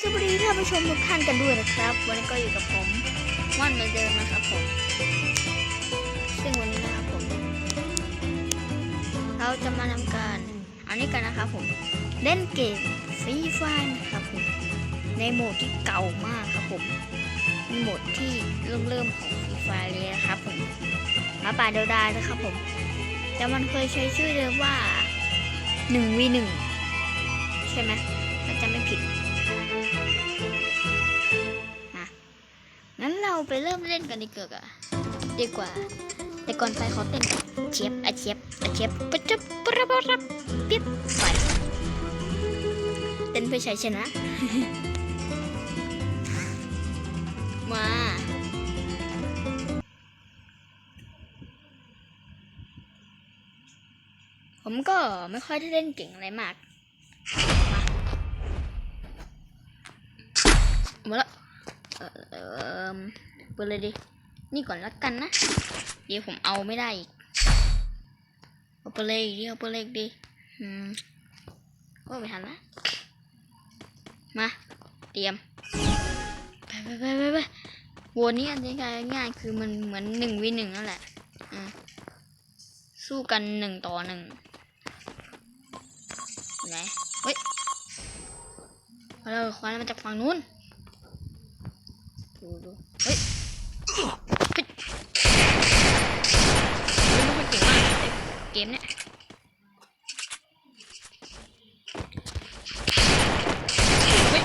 สวัสดีท่านผู้ชมทุกท่านกันด้วยนะครับ วันนี้ก็อยู่กับผมม่อนเหมือนเดิมนะครับผม ซึ่งวันนี้นะครับผม เราจะมาทำการอันนี้กันนะครับผม เล่นเกมฟรีไฟนะครับผม ในโหมดที่เก่ามากครับผมเป็นโหมดที่เริ่มเริ่มๆของฟรีไฟเลยนะครับผมหมาป่าเดียวดายนะครับผม แต่มันเคยใช้ชื่อเดิมว่า 1 v 1 ใช่ไหมถ้าจะไม่ผิด เราไปเริ่มเล่นกันดีกว่าดีกว่า แต่ก่อนไปขอเต้นเชียบอะเชียบอะเชียบปะจับปะระบะรับเปียบไปเต้นเพื่อชัยชนะ มาผมก็ไม่ค่อยได้เล่นเก่งอะไรมาก มามาแล้ว เออเออเปิดเลยดิ นี่ก่อนละกันนะ เดี๋ยวผมเอาไม่ได้อีกเอาไปเลยดิเอาไปเลยดิอืมก็ไม่ทันละมา เตรียม ไปไปไปไปไปวนนี้อันนี้ง่ายๆคือมันเหมือนหนึ่งวิหนึ่งนั่นแหละอะสู้กันหนึ่งต่อหนึ่งไหนเฮ้ยเอาคว้ามาจากฝั่งนู้น ดูดูเฮ้ยเฮ้ยม่ค่อยเก่งมากเลยเกมเนี้ยเฮ้ย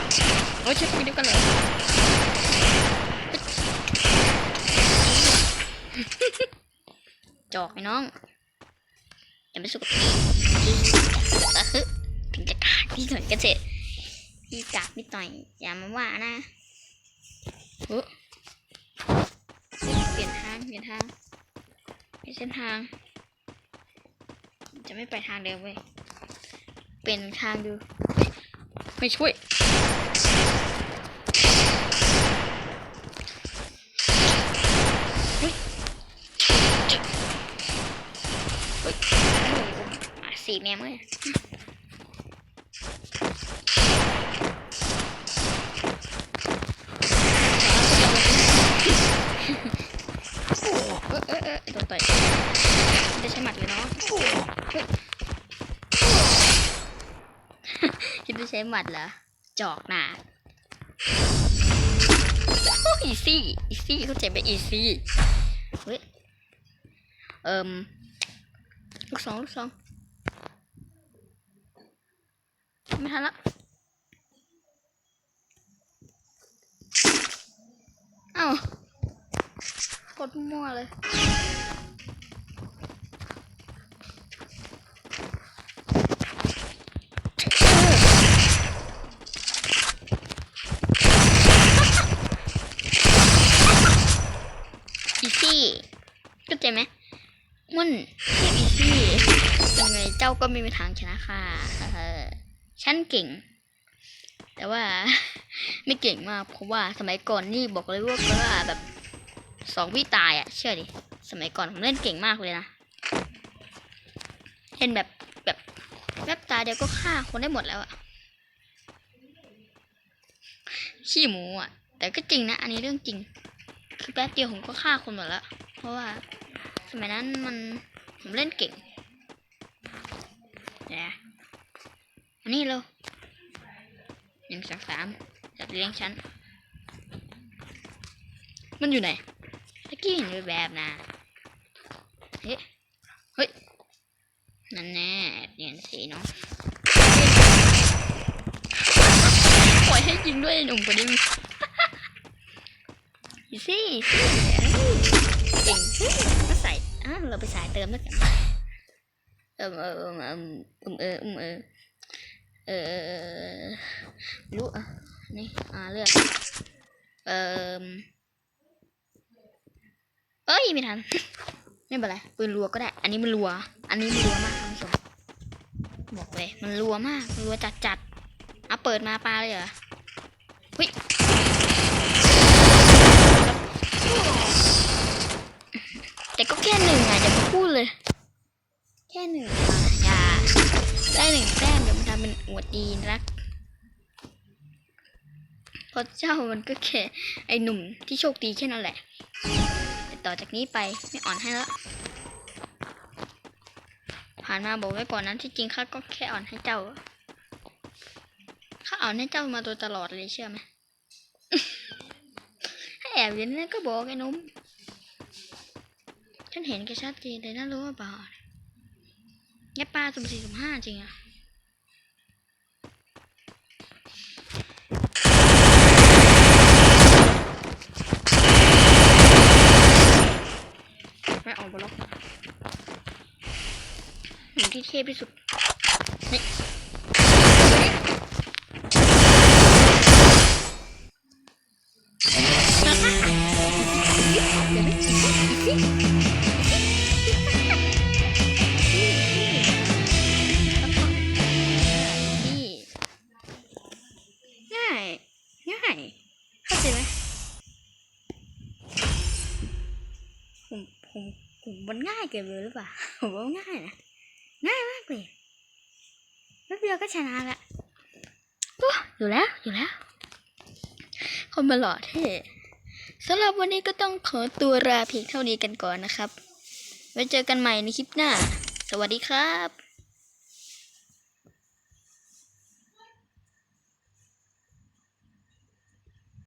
โอ้ยช่คุยเดียวกันเหรอเฮ้ยจอกไอ้น้องอย่าไปสู้กับพี่ก็คือถึงจะกากพี่หน่อยก็เถอะพี่กากนิดหน่อยอย่ามาว่านะ เฮ้ยเปลี่ยนทางเปลี่ยนทางเปลี่ยนเส้นทาง จะไม่ไปทางเดิมเว้ยเปลี่ยนทางดู ไม่ช่วยสี่แม่เมื่อยเออเออเออโดนต่อยไม่ได้ใช้หมัดเลยเนาะเฮ้ยคิดว่าใช้หมัดเหรอ จอกหนาอีซี่อีซี่เข้าใจไหมอีซี่เฮ้ยเอิ่มลูกสองลูกสองไม่ทันละเอ้ากดมั่วเลย อีซี่ เข้าใจไหมมันอีซี่ยังไงเจ้าก็ไม่มีทางชนะค่ะฉันเก่ง แต่ว่าไม่เก่งมากเพราะว่าสมัยก่อนนี่บอกเลยว่าแบบสองวิตายอะ่ะเชื่อดิสมัยก่อนผมเล่นเก่งมากเลยนะเห็นแบบแบบแวบตาเดียวก็ฆ่าคนได้หมดแล้วอะขี้หมูอะ่ะแต่ก็จริงนะ อันนี้เรื่องจริง คือแป๊บเดียวผมก็ฆ่าคนหมดแล้ว เพราะว่า มัยนั้นมันผมเล่นเก่งเนี่ยอันนี้เราหนึ่งสองสามจับเลี้ยงฉัน มันอยู่ไหนตะกี้เห็นแบบนะเฮ้ยเฮ้ย นั่นแน่เปลี่ยนสีเนาะปล่อยให้ยิงด้วยหนุ่มคนนี้อีซี่เก่งก็ใส่อะ เราไปสายเติมแล้วกันเออเออเออเออเออเออรู้อะนี่อ่าเลือกเออเอ้ยไม่ทันไม่เป็นไรปืนรัวก็ได้ อันนี้มันรัว อันนี้มันรัวมากท่าผู้ชมบอกเลยมันรัวมากรัวจัดจัดเอาเปิดมาปลาเลยเหรอเฮ้ยแต่ก็แค่หนึ่งไง พูดเลย แค่หนึ่งอะอย่าได้หนึ่งแต้มเดี๋ยวมันทำเป็นอวดดีรักราะเจ้ามันก็แค่ไอ้หนุ่มที่โชคดีแค่นั้นแหละ แต่ต่อจากนี้ไปไม่อ่อนให้แล้วผ่านมาบอกไว้ก่อนนั้นที่จริงข้าก็แค่อ่อนให้เจ้าข้าอ่อนให้เจ้ามาโดยตลอดเลยเชื่อไหมให้แอบอยู่นั่นก็บอกไอ้หนุ่ม ฉันเห็นแกชัดเจนเลยน่ารู้ว่าเปล่าแกปลาสุ่มสี่สุ่มห้าจริงอะไม่ออกบล็อกหนุ่มที่เทพที่สุด มันง่ายเกินไปหรือเปล่าผมว่าง่ายนะง่ายมากเลยแป๊บเดียวก็ชนะละโอ้อยู่แล้วอยู่แล้วคนมาหล่อเท่สำหรับวันนี้ก็ต้องขอตัวลาเพียงเท่านี้กันก่อนนะครับ ไว้เจอกันใหม่ในคลิปหน้า สวัสดีครับ